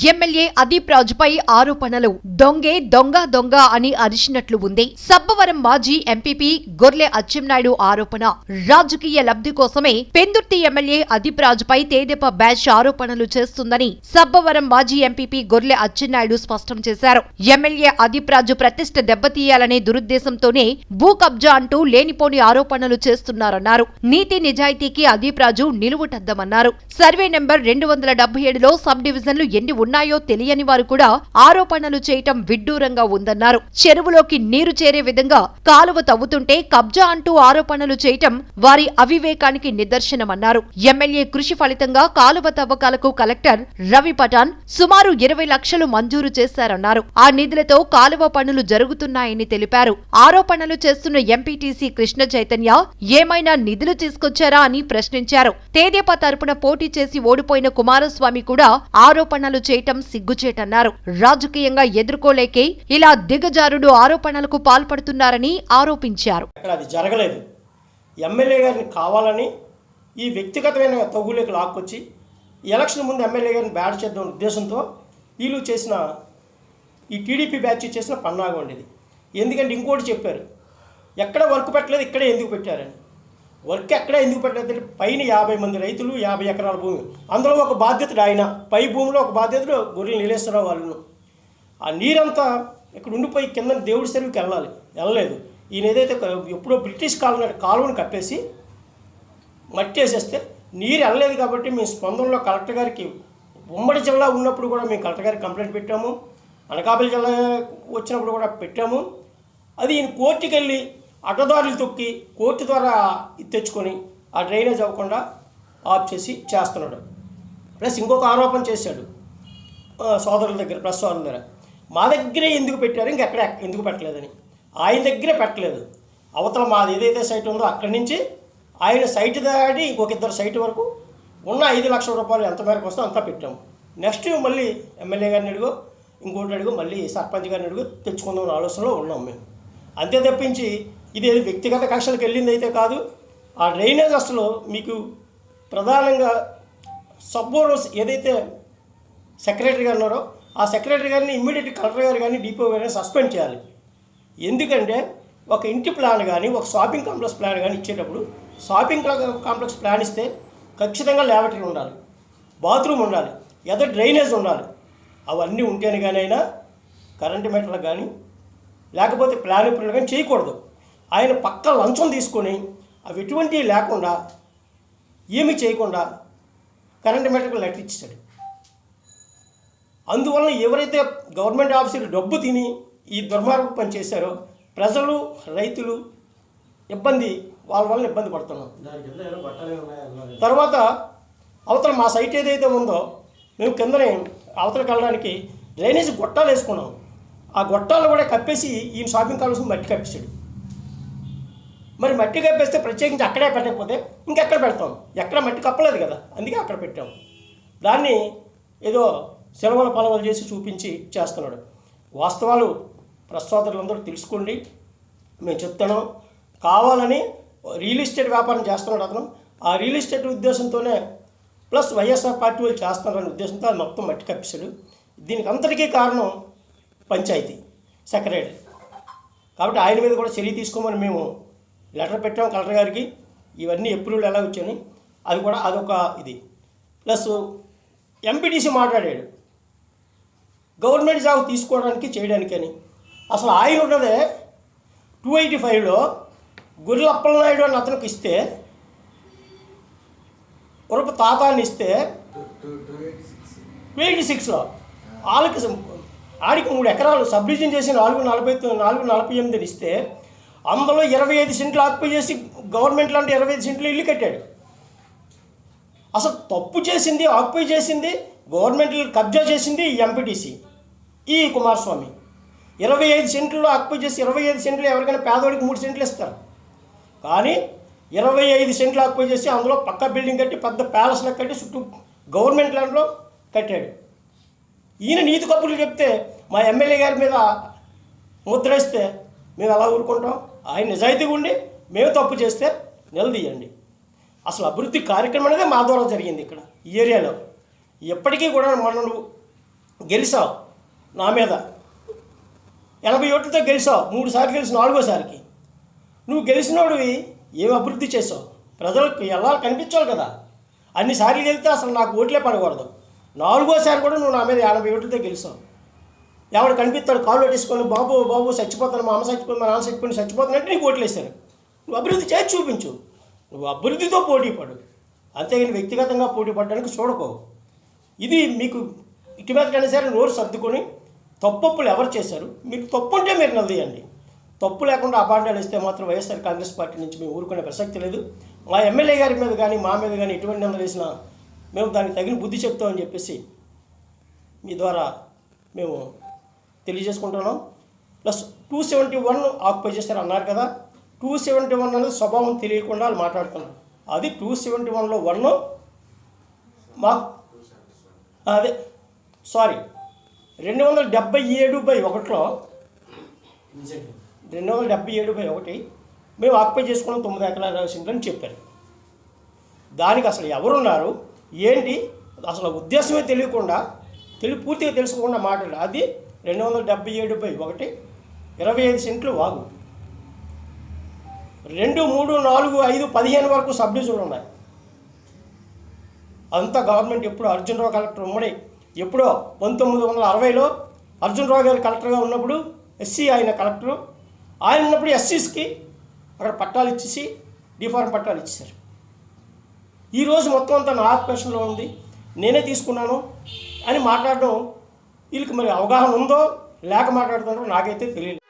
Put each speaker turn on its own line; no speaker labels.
MLA Adeep రాజుపై ఆరోపణలు. దొంగే దొంగ దొంగ అని అరిచినట్లు ఉంది. సబ్బవరం మాజీ ఎంపీపీ గొర్లె అచ్చెన్నాయుడు ఆరోపణ. రాజకీయ లబ్ధి కోసమే పెందుర్తి ఎమ్మెల్యే అదీప్ రాజుపై తేదెప బ్యాచ్ ఆరోపణలు చేస్తుందని సబ్బవరం మాజీ ఎంపీపీ గొర్లె అచ్చెన్నాయుడు స్పష్టం చేశారు. ఎమ్మెల్యే అదీప్ రాజు ప్రతిష్ట దెబ్బతీయాలనే దురుద్దేశంతోనే భూ కబ్జా అంటూ లేనిపోని ఆరోపణలు చేస్తున్నారన్నారు. నీతి నిజాయితీకి అదీప్ రాజు నిలువుటద్దమన్నారు. సర్వే నెంబర్ రెండు వందల డెబ్బై ఏడులో సబ్ డివిజన్లు ఎన్ని ఉన్నాయో తెలియని వారు కూడా ఆరోపణలు చేయటం విడ్డూరంగా ఉందన్నారు. చెరువులోకి నీరు చేరే విధంగా కాలువ తవ్వుతుంటే కబ్జా అంటూ ఆరోపణలు చేయటం వారి అవివేకానికి నిదర్శనమన్నారు. ఎమ్మెల్యే కృషి ఫలితంగా కాలువ తవ్వకాలకు కలెక్టర్ రవి పఠాన్ సుమారు ఇరవై లక్షలు మంజూరు చేశారన్నారు. ఆ నిధులతో కాలువ పనులు జరుగుతున్నాయని తెలిపారు. ఆరోపణలు చేస్తున్న ఎంపీటీసీ కృష్ణ చైతన్య ఏమైనా నిధులు తీసుకొచ్చారా? అని ప్రశ్నించారు. తేదేపా తరపున పోటీ చేసి ఓడిపోయిన కుమారస్వామి కూడా ఆరోపణలు చేయటం సిగ్గుచేటన్నారు. రాజకీయంగా ఎదుర్కోలేకే ఇలా దిగజారుడు ఆరోపణలకు పాల్పడుతున్నారని ఆరోపించారు.
అది జరగలేదు. ఎమ్మెల్యే గారిని కావాలని ఈ వ్యక్తిగతమైన తగులకు లాక్కొచ్చి ఎలక్షన్ ముందు ఎమ్మెల్యే గారిని బ్యాడ్ చేద్దాం ఉద్దేశంతో వీళ్ళు చేసిన ఈ టీడీపీ బ్యాచ్ చేసిన పన్నాగం ఉండేది. ఎందుకంటే ఇంకోటి చెప్పారు ఎక్కడ వర్క్ పెట్టలేదు ఇక్కడే ఎందుకు పెట్టారని. వర్క్ ఎక్కడ ఎందుకు పెట్టలేదు పైన యాభై మంది రైతులు యాభై ఎకరాల భూమి. అందులో ఒక బాధ్యతడు ఆయన. పై భూమిలో ఒక బాధ్యతడు గొర్రెలు నీలేశ్వరరావు వాళ్ళను. ఆ నీరంతా ఇక్కడ ఉండిపోయి కింద దేవుడి సెరువుకి వెళ్ళాలి. వెళ్ళలేదు. ఈయన ఏదైతే ఎప్పుడో బ్రిటిష్ కాలం కాలువను కప్పేసి మట్టి వేసేస్తే నీరు వెళ్ళలేదు కాబట్టి మేము స్పందనలో కలెక్టర్ గారికి ఉమ్మడి జిల్లా ఉన్నప్పుడు కూడా మేము కలెక్టర్ గారికి కంప్లైంట్ పెట్టాము. అనకాపల్లి జిల్లా వచ్చినప్పుడు కూడా పెట్టాము. అది ఈయన కోర్టుకి వెళ్ళి అడ్డదారులు తొక్కి కోర్టు ద్వారా తెచ్చుకొని ఆ డ్రైనేజ్ అవ్వకుండా ఆఫ్ చేసి చేస్తున్నాడు. ప్లస్ ఇంకొక ఆరోపణ చేశాడు సోదరుల దగ్గర ప్లస్ సోదరుల దగ్గర. మా దగ్గరే ఎందుకు పెట్టారు? ఇంకెక్కడ ఎందుకు పెట్టలేదని. ఆయన దగ్గరే పెట్టలేదు. అవతల మాది ఏదైతే సైట్ ఉందో అక్కడి నుంచి ఆయన సైట్ దాటి ఇంకొక ఇద్దరు సైట్ వరకు ఉన్న ఐదు లక్షల రూపాయలు ఎంత మేరకు వస్తే అంతా పెట్టాము. నెక్స్ట్ మళ్ళీ ఎమ్మెల్యే గారిని అడుగు ఇంకోటి అడుగు మళ్ళీ సర్పంచ్ గారిని అడుగు తెచ్చుకుందాం ఆలోచనలో ఉన్నాం మేము. అంతే తప్పించి ఇది వ్యక్తిగత కక్షలకు వెళ్ళింది అయితే కాదు ఆ డ్రైనేజ్ అసలు మీకు ప్రధానంగా సబ్బోర్స్ ఏదైతే సెక్రటరీ గారు ఉన్నారో ఆ సెక్రటరీ గారిని ఇమ్మీడియట్ కలెక్టర్ గారు కానీ డిపో గారిని సస్పెండ్ చేయాలి. ఎందుకంటే ఒక ఇంటి ప్లాన్ కానీ ఒక షాపింగ్ కాంప్లెక్స్ ప్లాన్ కానీ ఇచ్చేటప్పుడు షాపింగ్ కాంప్లెక్స్ ప్లాన్ ఇస్తే ఖచ్చితంగా ల్యాబరేటరీ ఉండాలి బాత్రూమ్ ఉండాలి ఏదో డ్రైనేజ్ ఉండాలి. అవన్నీ ఉంటేనే కానీ అయినా కరెంటు మీటర్లకు కానీ లేకపోతే ప్లాన్ ఇప్పుడు కానీ చేయకూడదు. ఆయన పక్క లంచం తీసుకొని అవి ఎటువంటివి లేకుండా ఏమీ చేయకుండా కరెంటు మీటర్కి లెటర్ ఇచ్చాడు అందువలన ఎవరైతే గవర్నమెంట్ ఆఫీసర్లు డబ్బు తిని ఈ దుర్మార్గం పని చేశారో ప్రజలు రైతులు ఇబ్బంది వాళ్ళ వల్ల ఇబ్బంది పడుతున్నాం తర్వాత అవతల మా సైట్ ఏదైతే ఉందో మేము కిందనే అవతలకి వెళ్ళడానికి డ్రైనేజ్ గొట్టాలు వేసుకున్నాం. ఆ గొట్టాలు కూడా కప్పేసి ఈ షాపింగ్ కావాల్సిన మట్టి కప్పేసాడు మరి మట్టి కప్పేస్తే ప్రత్యేకించి అక్కడే పెట్టకపోతే ఇంకెక్కడ పెడతాం? ఎక్కడ మట్టి కప్పలేదు కదా. అందుకే అక్కడ పెట్టాం. దాన్ని ఏదో సెలవుల పలవలు చేసి చూపించి చేస్తున్నాడు. వాస్తవాలు ప్రశ్నోత్తరులందరూ తెలుసుకోండి. మేము చెప్తున్నాం. కావాలని రియల్ ఎస్టేట్ వ్యాపారం చేస్తున్నాడు అతను. ఆ రియల్ ఎస్టేట్ ఉద్దేశంతోనే ప్లస్ వైఎస్ఆర్ పార్టీ వాళ్ళు చేస్తున్నారనే ఉద్దేశంతో అది మొత్తం మట్టి కప్పిస్తాడు దీనికి అంతటికీ కారణం పంచాయతీ సెక్రటరీ. కాబట్టి ఆయన మీద కూడా చర్య తీసుకోమని మేము లెటర్ పెట్టాం కలెక్టర్ గారికి ఇవన్నీ అప్రూవల్ ఎలా వచ్చాయని అది కూడా అదొక ఇది. ప్లస్ ఎంపీటీసీ మాట్లాడాడు. గవర్నమెంట్ జాబ్ తీసుకోవడానికి చేయడానికి అని అసలు ఆయన ఉన్నదే టూ ఎయిటీ ఫైవ్లో గొర్రెల అప్పలనాయుడు అని అతనికి ఇస్తే ఉరపు తాతాన్ని ఇస్తే టూ ఎయిటీ సిక్స్లో వాళ్ళకి ఆడికి మూడు ఎకరాలు సబ్ డివిజన్ చేసి నాలుగు నలభై నాలుగు నలభై ఎనిమిదిని ఇస్తే అందులో ఇరవై ఐదు సెంట్లు ఆక్యుపై చేసి గవర్నమెంట్ లాంటి ఇరవై ఐదు సెంట్లు ఇల్లు కట్టాడు. అసలు తప్పు చేసింది ఆక్యుపై చేసింది గవర్నమెంట్ కబ్జా చేసింది ఎంపీటీసీ ఈ కుమారస్వామి. ఇరవై ఐదు సెంట్లు ఆక్యుపై చేసి ఇరవై ఐదు సెంట్లు ఎవరికైనా పేదవాడికి మూడు సెంట్లు ఇస్తారు. కానీ ఇరవై ఐదు సెంట్లు ఆక్యుపై చేసి అందులో పక్క బిల్డింగ్ కట్టి పెద్ద ప్యాలెస్లో కట్టి చుట్టూ గవర్నమెంట్ ల్యాండ్లో కట్టాడు. ఈయన నీతి కప్పులు చెప్తే మా ఎమ్మెల్యే గారి మీద ముద్రేస్తే మేము ఎలా ఊరుకుంటాం? ఆయన నిజాయితీగా ఉండి మేము తప్పు చేస్తే నిలదీయండి. అసలు అభివృద్ధి కార్యక్రమం అనేది మా ద్వారా జరిగింది ఇక్కడ ఈ ఏరియాలో. ఎప్పటికీ కూడా మనం గెలిచావు నా మీద. ఎనభై ఓట్లతో గెలిచావు మూడు సార్లు గెలిచి నాలుగోసారికి నువ్వు గెలిచినోడివి ఏం అభివృద్ధి చేసావు ప్రజలకు ఎలా కనిపించాలి కదా? అన్నిసార్లు గెలితే అసలు నాకు ఓట్లే పడకూడదు. నాలుగోసారి కూడా నువ్వు నా మీద ఎనభై ఓట్లతో గెలిచావు. ఎవడు కనిపిస్తాడు కాళ్ళు పెట్టేసుకొని బాబు బాబు చచ్చిపోతాను మా అమ్మ చచ్చిపోయి మా నాన్న చచ్చిపోయి చచ్చిపోతానంటే నీకు ఓట్లేశారు నువ్వు అభివృద్ధి చేసి చూపించు. నువ్వు అభివృద్ధితో పోటీ పడు. అంతేగాని వ్యక్తిగతంగా పోటీ పడడానికి చూడకో. ఇది మీకు ఇటు మీదకైనా సరే నోరు సర్దుకొని తప్పప్పులు ఎవరు చేశారు? మీకు తప్పు ఉంటే మీరు నిలదీయండి. తప్పు లేకుండా అపాండాలు ఇస్తే మాత్రం వైఎస్ఆర్ కాంగ్రెస్ పార్టీ నుంచి మేము ఊరుకునే ప్రసక్తి లేదు. మా ఎమ్మెల్యే గారి మీద కానీ మా మీద కానీ ఎటువంటి నిందలు వేసినా మేము దానికి తగిన బుద్ధి చెప్తామని చెప్పేసి మీ ద్వారా మేము తెలియజేసుకుంటున్నాం. Plus two seventy one occupy చేస్తారు అన్నారు కదా టూ సెవెంటీ వన్ అనేది స్వభావం తెలియకుండా వాళ్ళు మాట్లాడుతున్నారు. అది టూ సెవెంటీ వన్లో వన్ మా అదే సారీ రెండు వందల డెబ్బై ఏడు బై ఒకటిలో రెండు వందల డెబ్బై ఏడు బై ఒకటి మేము ఆక్యుపై చేసుకున్నాం తొమ్మిది ఎకరాల సింట్లని చెప్పారు. దానికి అసలు ఎవరున్నారు? ఏంటి? అసలు ఉద్దేశమే తెలియకుండా తెలి పూర్తిగా తెలుసుకోకుండా మాట్లాడారు. అది రెండు వందల డెబ్బై ఏడు బై ఒకటి ఇరవై ఐదు సెంట్లు వాగు. రెండు మూడు నాలుగు ఐదు పదిహేను వరకు సబ్ డివిజన్లు ఉన్నాయి. అంతా గవర్నమెంట్ ఎప్పుడు అర్జునరావు కలెక్టర్ ఉమ్మడి ఎప్పుడో పంతొమ్మిది వందల అరవైలో అర్జునరావు గారు కలెక్టర్గా ఉన్నప్పుడు ఎస్సీ ఆయన కలెక్టరు ఆయన ఉన్నప్పుడు ఎస్సీస్కి అక్కడ పట్టాలు ఇచ్చేసి డిఫార్మ్ పట్టాలు ఇచ్చేసారు ఈరోజు మొత్తం అంతా నా ఆపరేషన్లో ఉంది నేనే తీసుకున్నాను అని మాట్లాడడం వీళ్ళకి మరి అవగాహన ఉందో లేక మాట్లాడుతున్నారో నాకైతే తెలియదు